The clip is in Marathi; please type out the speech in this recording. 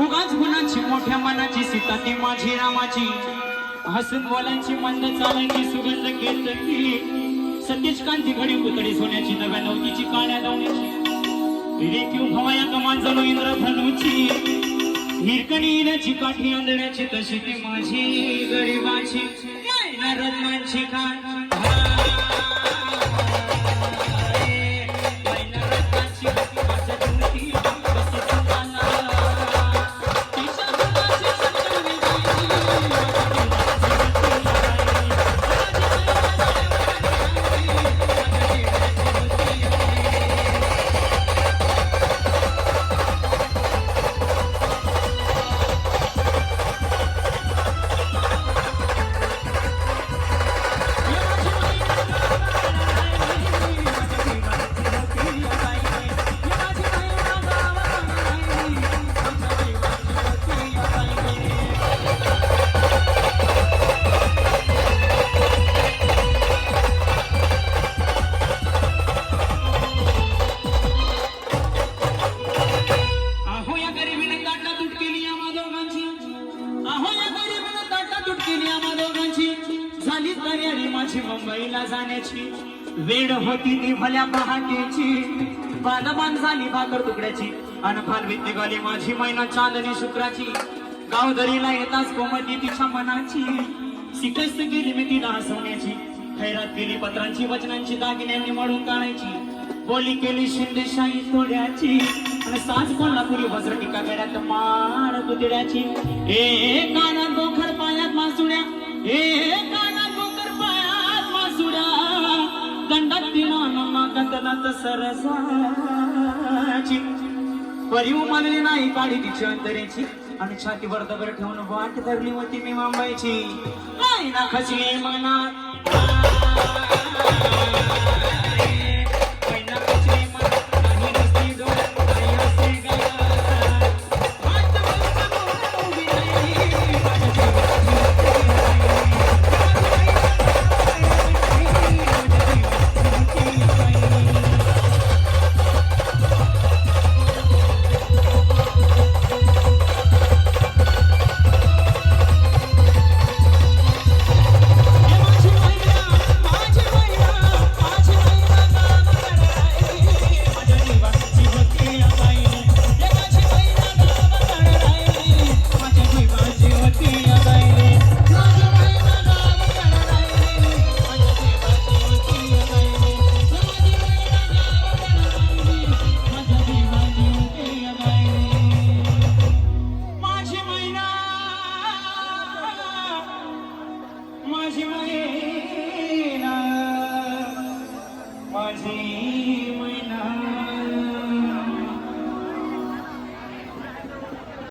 उगाच गुणाची मोठ्या मनाची सीता ती माझी रामाची. हसून बोलांची मंद चालायची सुगंध घेत सतीश कांती घडी पुतळी सोन्याची नव्या नवतीची काळ्या लावण्याची रेखीव भवाया कमान जणू इंद्रधनुची हिरकणी येण्याची काठी आंधळ्याची तशी ती माझी गरीबाची. रत्नांची खाण तयारी माझी मुंबईला जाण्याची. वेळ होती ती भल्या पहाटेची. बालबान झाली भाकर तुकड्याची. अन फालवीत निघाली माझी मैना चांदणी शुक्राची. गावदरीला येताच कोमटी तिच्या मनाची. शिकस्त गेली मी तिला हसवण्याची. खैरात केली पत्रांची वचनांची दागिन्यांनी मळून काढायची. बोली केली शिंदेशाही तोड्याची. आणि साज कोल्हापुरी वज्र टीका केल्यात माळ पुतळ्याची ए काना गोखर नम्मा सरसाची. परिव उमलली नाही काढी तिची अंतरेची. आणि छातीवर वर्धभर ठेवून वाट धरली होती मी मुंबईची. नाही ना खचली मनात. माझी मैना माझी